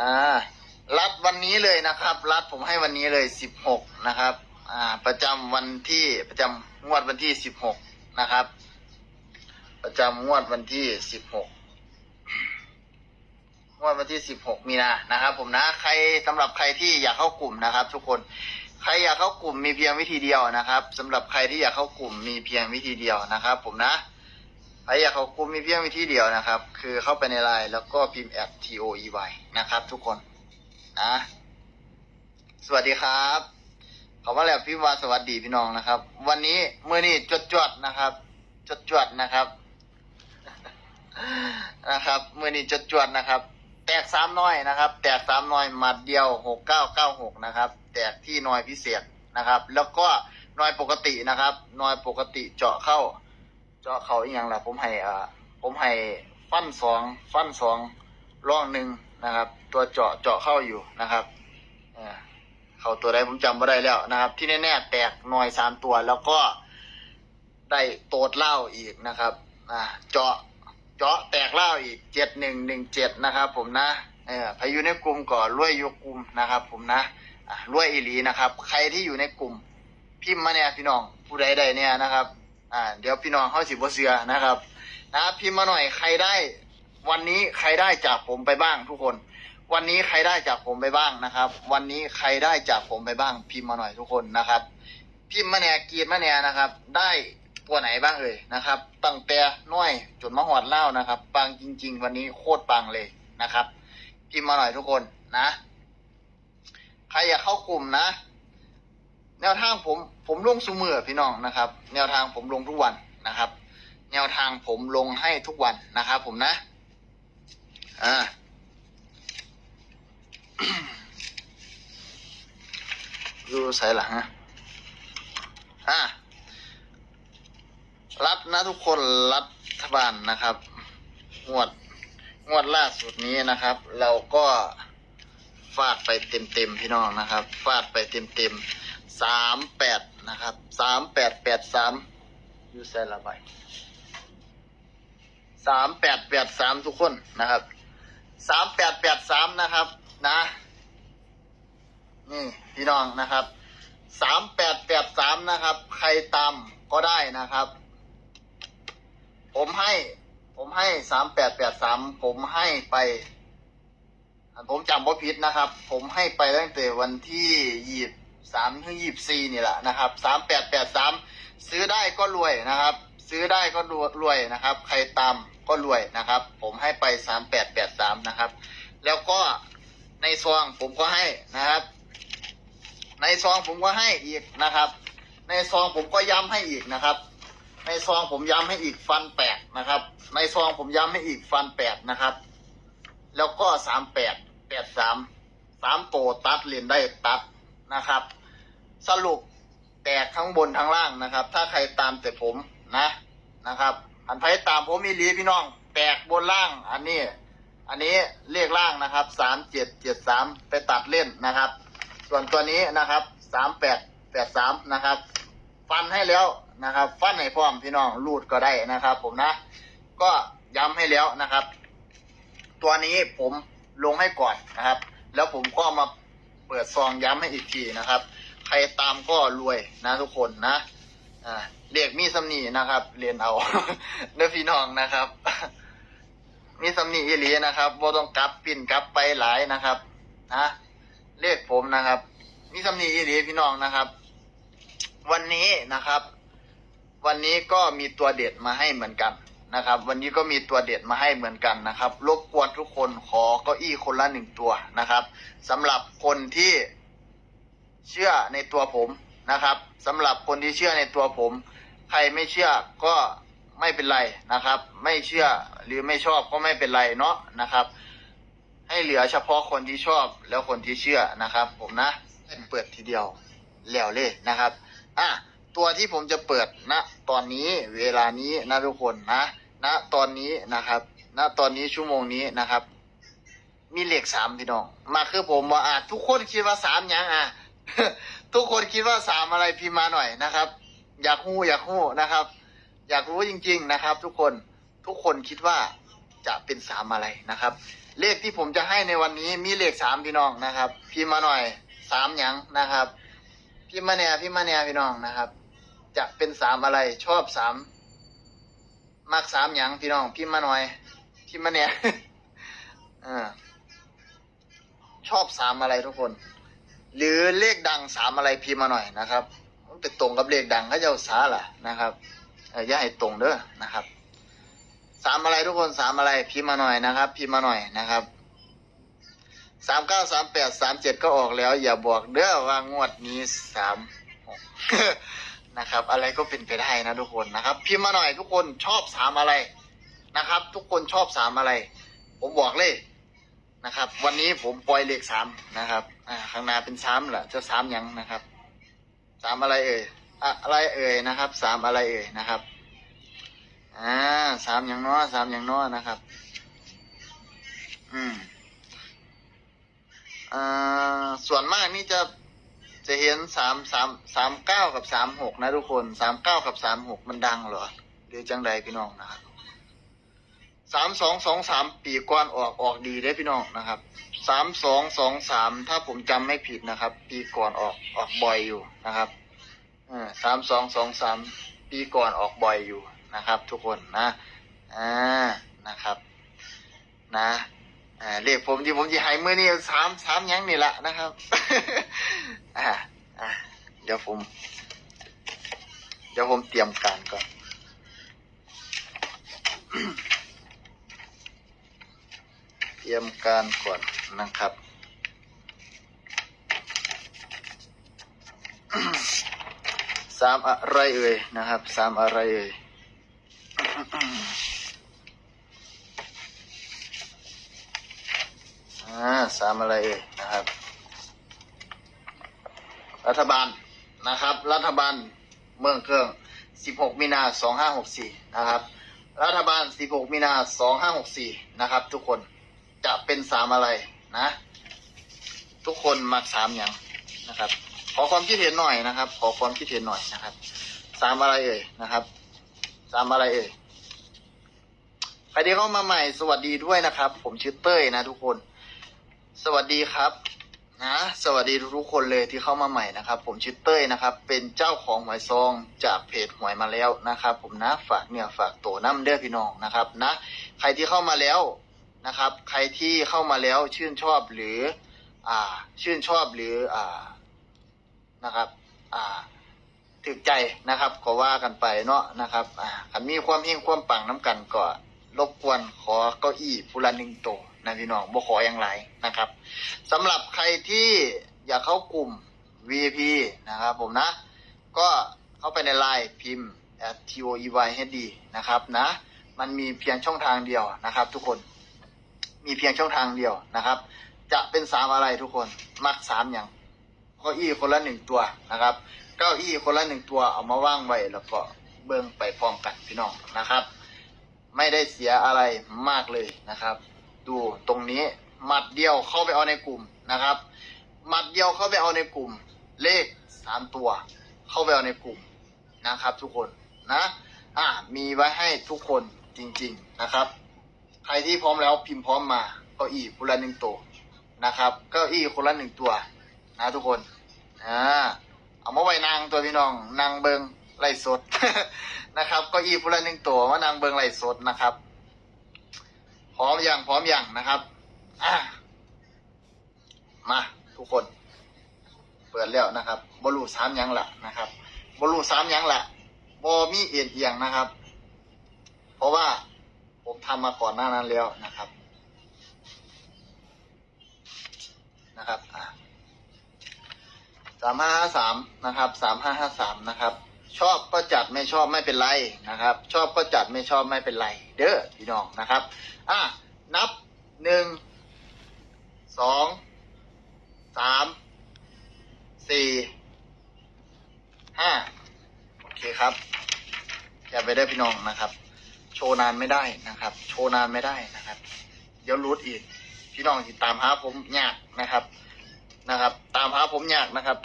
อ่า รัดวันนี้เลยนะครับ รัดผมให้วันนี้เลยสิบหกนะครับ อ่า ประจำวันที่ประจำงวดวันที่สิบหกนะครับ ประจำงวดวันที่สิบหกงวดวันที่สิบหกมีนานะครับ ผมนะ ใครสำหรับใครที่อยากเข้ากลุ่มนะครับ ทุกคนใครอยากเข้ากลุ่มมีเพียงวิธีเดียวนะครับสำหรับใครที่อยากเข้ากลุ่มมีเพียงวิธีเดียวนะครับ ผมนะ ใครอยากเข้ากลุ่มมีเพียงวิธีเดียวนะครับ คือเข้าไปในไลน์แล้วก็พิมพ์แอด T O E Y นะครับ ทุกคนนะสวัสดีครับเขาว่าแล้วพี่วาสวัสดีพี่น้องนะครับ วันนี้เมื่อนี้จดจดนะครับ จดจดนะครับ นะครับเมื่อนี้จดจดนะครับ แตกสามน้อยนะครับ แตกสามน้อยหมัดเดียวหกเก้าเก้าหกนะครับ แตกที่น้อยพิเศษนะครับ แล้วก็น้อยปกตินะครับน้อยปกติเจาะเข้าาะเขาอีกอย่างละผมให้อ่าผมให้ฟันสองฟันสองร่องหนึ่งนะครับ ตัวเจาะเจาะเข้าอยู่นะครับเขาตัวใดผมจำไม่ได้แล้วนะครับ ที่แน่ๆแตกหน่อยสามตัวแล้วก็ได้โตดเล่าอีกนะครับอ่าเจาะเจาะแตกเล่าอีกเจ็ดหนึ่งหนึ่งเจ็ดนะครับ ผมนะเออพายุในกลุ่มก่อนรวยอยกกลุ่มนะครับ ผมนะรวยอีหลีนะครับ ใครที่อยู่ในกลุ่มพิมพ์มาเนี่ยพี่น้องผู้ใดใดเนี่ยนะครับ อ่า เดี๋ยวพี่น้องเข้าสิบ่เสือนะครับ นะพิมพ์มาหน่อยใครได้ วันนี้ใครได้จากผมไปบ้างทุกคน วันนี้ใครได้จากผมไปบ้างนะครับ วันนี้ใครได้จากผมไปบ้าง พิมพ์มาหน่อยทุกคนนะครับ พิมพ์มาเนี่ยกรีดมาเนี่ยนะครับ ได้ตัวไหนบ้างเอ่ยนะครับตั้งแต่น้อยจนมาหอดเล่านะครับปังจริง ๆ วันนี้โคตรปังเลยนะครับพิมพ์มาหน่อยทุกคนนะ ใครอยากเข้ากลุ่มนะ แนวทางผมผมลงสุมือพี่น้องนะครับ แนวทางผมลงทุกวันนะครับ แนวทางผมลงให้ทุกวันนะครับ ผมนะอ่าดูใส่หลังฮะอ่ารัฐนะทุกคนรัฐบาลนะครับ งวด งวดล่าสุดนี้นะครับ เราก็ฟาดไปเต็มๆพี่น้องนะครับ ฟาดไปเต็มๆ สามแปดนะครับสามแปดแปดสามยูเซละใบสามแปดแปดสามทุกคนนะครับสามแปดแปดสามนะครับ นะนี่พี่น้องนะครับสามแปดแปดสามนะครับ ใครตามก็ได้นะครับ ผมให้ ผมให้สามแปดแปดสามผมให้ไปผมจำว่าผิดนะครับ ผมให้ไปตั้งแต่วันที่ยี่ สามถึงยี่สี่นี่แหละนะครับสามแปดแปดสามซื้อได้ก็รวยนะครับ ซื้อได้ก็รวยนะครับ ใครตามก็รวยนะครับ ผมให้ไปสามแปดแปดสามนะครับ แล้วก็ในซองผมก็ให้นะครับ ในซองผมก็ให้อีกนะครับ ในซองผมก็ย้ำให้อีกนะครับ ในซองผมย้ำให้อีกฟันแปดนะครับ ในซองผมย้ำให้อีกฟันแปดนะครับ แล้วก็สามแปดแปดสามสามโตตัดเรียนได้ตัด นะครับ สรุปแตกทั้งบนทั้งล่างนะครับ ถ้าใครตามแต่ผมนะนะครับ อันใครตามผมมีลีพี่น้อง แตกบนล่าง อันนี้ อันนี้เลขล่างนะครับสามเจ็ดเจ็ดสามไปตัดเล่นนะครับ ส่วนตัวนี้นะครับสามแปดแปดสามนะครับ ฟันให้แล้วนะครับ ฟันให้พร้อมพี่น้องรูดก็ได้นะครับ ผมนะ ก็ย้ำให้แล้วนะครับ ตัวนี้ผมลงให้ก่อนนะครับ แล้วผมก็มา เปิดซองย้ำให้อีกทีนะครับ ใครตามก็รวยนะทุกคนนะอ่าเรียกมีสำนีนะครับ เรียนเอาเด้อพี่น้องนะครับ มีสำนีอีหลีนะครับบ่ต้องกลับปิ่นกลับไปหลายนะครับนะเลขผมนะครับ มีสำนีอีหลีพี่น้องนะครับ วันนี้นะครับ วันนี้ก็มีตัวเด็ดมาให้เหมือนกัน นะครับ วันนี้ก็มีตัวเด็ดมาให้เหมือนกันนะครับรบกวนทุกคนขอเก้าอี้คนละหนึ่งตัวนะครับสำหรับคนที่เชื่อในตัวผมนะครับสำหรับคนที่เชื่อในตัวผม ใครไม่เชื่อก็ไม่เป็นไรนะครับ ไม่เชื่อหรือไม่ชอบก็ไม่เป็นไรเนาะนะครับ ให้เหลือเฉพาะคนที่ชอบแล้วคนที่เชื่อนะครับ ผมนะเปิดทีเดียวแล้วเลยนะครับ อะ ตัวที่ผมจะเปิดณตอนนี้เวลานี้นะทุกคนนะณตอนนี้นะครับณตอนนี้ชั่วโมงนี้นะครับ มีเลขสามพี่น้อง มาคือผมว่าอะทุกคนคิดว่าสามยังอะทุกคนคิดว่าสามอะไรพิมพ์มาหน่อยนะครับ อยากหู้อยากหู้นะครับ อยากรู้จริง ๆนะครับ ทุกคนทุกคนคิดว่าจะเป็นสามอะไรนะครับ เลขที่ผมจะให้ในวันนี้มีเลขสามพี่น้องนะครับ พิมพ์มาหน่อยสามยังนะครับพิมมาแน่พิมมาแน่พี่น้องนะครับ จะเป็นสามอะไร ชอบสามมักสามหยังพี่น้องพิมพ์มาหน่อยพิมพ์มาแน่อ่าชอบสามอะไรทุกคน หรือเลขดังสามอะไรพิมพ์มาหน่อยนะครับมันไปตรงกับเลขดังเขาจะเอาสาล่ะนะครับอย่าให้ตรงเด้อนะครับสามอะไรทุกคนสามอะไรพิมพ์มาหน่อยนะครับ พิมพ์มาหน่อยนะครับสามเก้าสามแปดสามเจ็ดก็ออกแล้ว อย่าบอกเด้อว่างวดนี้สามหก นะครับ อะไรก็เป็นไปได้นะทุกคนนะครับ พิมพ์มาหน่อยทุกคนชอบสามอะไรนะครับ ทุกคนชอบสามอะไร ผมบอกเลยนะครับ วันนี้ผมปล่อยเลขสามนะครับข้างหน้าเป็นสามแหละจะสามยังนะครับสามอะไรเอ่ยอะอะไรเอ่ยนะครับสามอะไรเอ่ยนะครับอ่าสามอย่างน้อสามอย่างน้อนะครับ อืมอ่าส่วนมากนี่จะ จะเห็นสามสามสามเก้ากับสามหกนะทุกคนสามเก้ากับสามหกมันดังเหรอหรือจังใดพี่น้องนะครับสามสองสองสามปีก่อนออกออกดีได้พี่น้องนะครับสามสองสองสามถ้าผมจำไม่ผิดนะครับ ปีก่อนออกออกบ่อยอยู่นะครับสามสองสองสามปีก่อนออกบ่อยอยู่นะครับ ทุกคนนะอ่านะครับ นะอ่าเลขผมที่ผมจะให้มือนี่สามสามยังนี่แหละนะครับ อ่าอ่าเดี๋ยวผม เดี๋ยวผมเตรียมการก่อนเตรียมการก่อนนะครับสามอะไรเอ่ยนะครับสามอะไรเอ่ยอ่าสามอะไรเอ่ยนะค รับรัฐบาลนะครับ รัฐบาลเมืองเครื่อง 16 มีนา 2564 นะครับ รัฐบาล 16 มีนา 2564 นะครับ ทุกคนจะเป็นสามอะไรนะ ทุกคนมักสามอย่างนะครับ ขอความคิดเห็นหน่อยนะครับ ขอความคิดเห็นหน่อยนะครับสามอะไรเอ่ยนะครับสามอะไรเอ่ยใครที่เข้ามาใหม่สวัสดีด้วยนะครับ ผมชื่อเต้ยนะทุกคน สวัสดีครับ นะสวัสดีทุกคนเลยที่เข้ามาใหม่นะครับ ผมชื่อเต้ยนะครับ เป็นเจ้าของหวยซองจากเพจหวยมาแล้วนะครับ ผมนะฝากเนี่ยฝากตัวน้ำเด้อพี่น้องนะครับนะใครที่เข้ามาแล้วนะครับ ใครที่เข้ามาแล้วชื่นชอบหรือ อ่า ชื่นชอบหรืออ่านะครับ อ่าถึกใจนะครับก็ว่ากันไปเนาะนะครับ อ่าคันมีความเฮงความปังน้ำกันก็รบกวนขอเก้าอี้ผู้ละหนึ่งโตว นะพี่น้องบ่ขออย่างไรนะครับสำหรับใครที่อยากเข้ากลุ่ม VIP นะครับผมนะ ก็เข้าไปในไลน์พิมพ์ t o e y h d นะครับนะ มันมีเพียงช่องทางเดียวนะครับ ทุกคน มีเพียงช่องทางเดียวนะครับ จะเป็นสามอะไรทุกคน มักสามอย่างเก้าอี้คนละหนึ่งตัวนะครับ เก้าอี้คนละหนึ่งตัวเอามาว่างไว้แล้วก็เบิ่งไปพร้อมกันพี่น้องนะครับ ไม่ได้เสียอะไรมากเลยนะครับ ดูตรงนี้ หมัดเดียวเข้าไปเอาในกลุ่มนะครับ หมัดเดียวเข้าไปเอาในกลุ่ม เลขสามตัว เข้าไปเอาในกลุ่มนะครับ ทุกคนนะอ่ามีไว้ให้ทุกคนจริง ๆนะครับ ใครที่พร้อมแล้วพิมพ์พร้อมมาเก้าอี้คนละหนึ่งตัวนะครับเก้าอี้คนละหนึ่งตัว นะทุกคนอ่าเอามาไว้นางตัวพี่น้องนางเบิงไล่สดนะครับเก้าอี้คนละหนึ่งตัวมานางเบิงไล่สดนะครับ พร้อมยังพร้อมยังนะครับมาทุกคน เปิดแล้วนะครับบอลูสามยังละนะครับบอลูสามยังละบอมีเอียงเอียงนะครับ เพราะว่าผมทำมาก่อนหน้านั้นแล้วนะครับนะครับอะสามห้าห้าสามนะครับสามห้าห้าสามนะครับ ชอบก็จัดไม่ชอบไม่เป็นไรนะครับ ชอบก็จัดไม่ชอบไม่เป็นไร เด้อพี่น้องนะครับ อะนับหนึ่งสองสามสี่ห้าโอเคครับอย่าไปได้พี่น้องนะครับ โชว์นานไม่ได้นะครับ โชว์นานไม่ได้นะครับ เดี๋ยวรูดอีก พี่น้องติดตามหาผมยากนะครับนะครับ ตามหาผมยากนะครับ